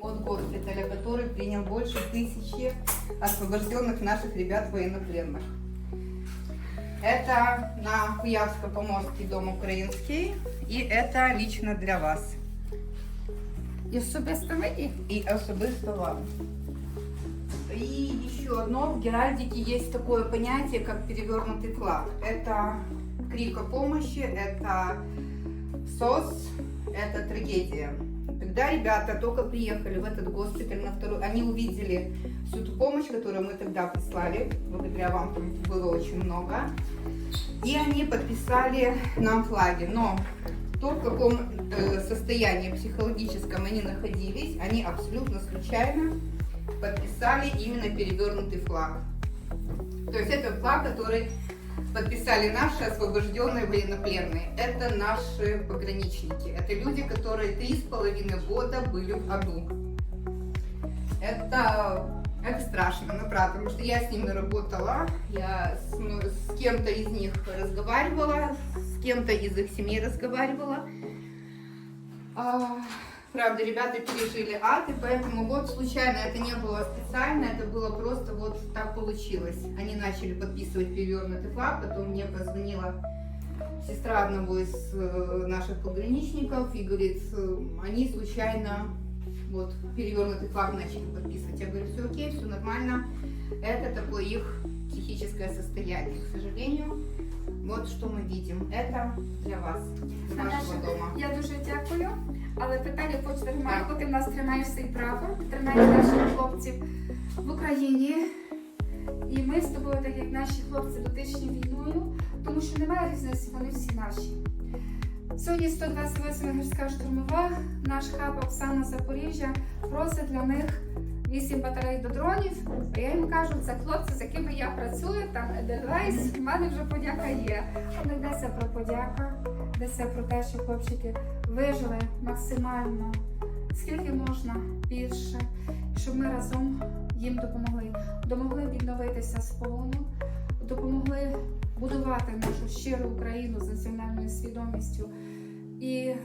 от госпиталя, который принял больше тысячи освобожденных наших ребят военнопленных. Это на Куявско-Поморский дом украинский, и это лично для вас. И особисто мені? И особисто вам. И еще одно, в Геральдике есть такое понятие, как перевернутый флаг. Это крик о помощи, это СОС, это трагедия. Когда ребята только приехали в этот госпиталь на второй, они увидели всю ту помощь, которую мы тогда прислали, благодаря вам там было очень много, и они подписали нам флаги. Но то, в каком э, состоянии психологическом они находились, они абсолютно случайно подписали именно перевернутый флаг. То есть это флаг, который подписали наши освобожденные военнопленные. Это наши пограничники. Это люди, которые три с половиной года были в аду. Это, это страшно, ну правда, потому что я с ними работала, я с, ну, с кем-то из них разговаривала, с кем-то из их семей разговаривала. А, правда, ребята пережили ад, и поэтому вот случайно это не было специально, это было просто вот так получилось. Они начали подписывать перевернутый флаг, потом мне позвонила сестра одного из э, наших пограничников и говорит, э, они случайно вот перевернутый флаг начали подписывать. Я говорю, все окей, все нормально. Это такое их психическое состояние, к сожалению. Вот что мы видим. Это для вас, вашего Наташа, дома. Я дуже дякую. Але питання хочу тримати, бо ти в нас тримаєш цей прапор, тримаєш наших хлопців в Україні. І ми з тобою, так як наші хлопці дотичні війною, тому що немає різниці, вони всі наші. Сьогодні 128 гірська штурмова, наш хаб Оксана Запоріжжя просить для них 8 батарей до дронів. А я їм кажу, це хлопці, з якими я працюю, там Едельвейс, в мене вже подяка є. Але йдеться про подяка, йдеться про те, що хлопчики вижили максимально, скільки можна більше, щоб ми разом їм допомогли. Допомогли відновитися з полону, допомогли будувати нашу щиру Україну з національною свідомістю і е,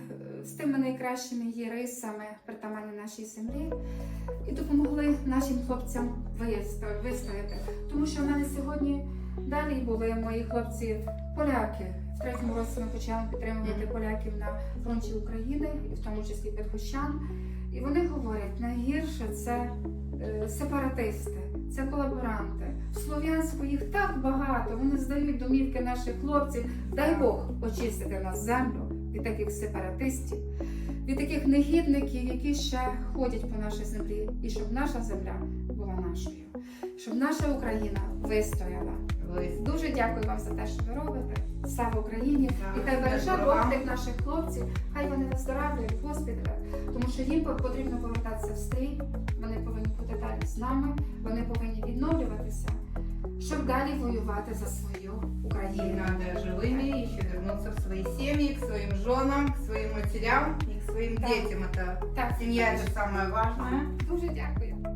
з тими найкращими її рисами, притаманні нашій землі, і допомогли нашим хлопцям вистояти. вистояти. Тому що в мене сьогодні далі були мої хлопці поляки. В третьому році ми почали підтримувати поляків на фронті України, і в тому числі Підгощан. І вони говорять, найгірше це е, сепаратисти, це колаборанти. Слов'янську їх так багато, вони здають домівки наших хлопців. Дай Бог очистити нас землю від таких сепаратистів, від таких негідників, які ще ходять по нашій землі, і щоб наша земля була нашою, щоб наша Україна вистояла. Ви Дуже дякую вам за те, що ви робите. Слава Україні! І хай береже Бог тих наших хлопців, хай вони виздоравлюють в госпіталях, тому що їм потрібно повертатися в стрій, вони повинні бути далі з нами, вони повинні відновлюватися, щоб далі воювати за свою Україну. надо живыми еще вернуться в свои семьи, к своим женам, к своим матерям и дітям. Та семья это самое важное. дуже дякую.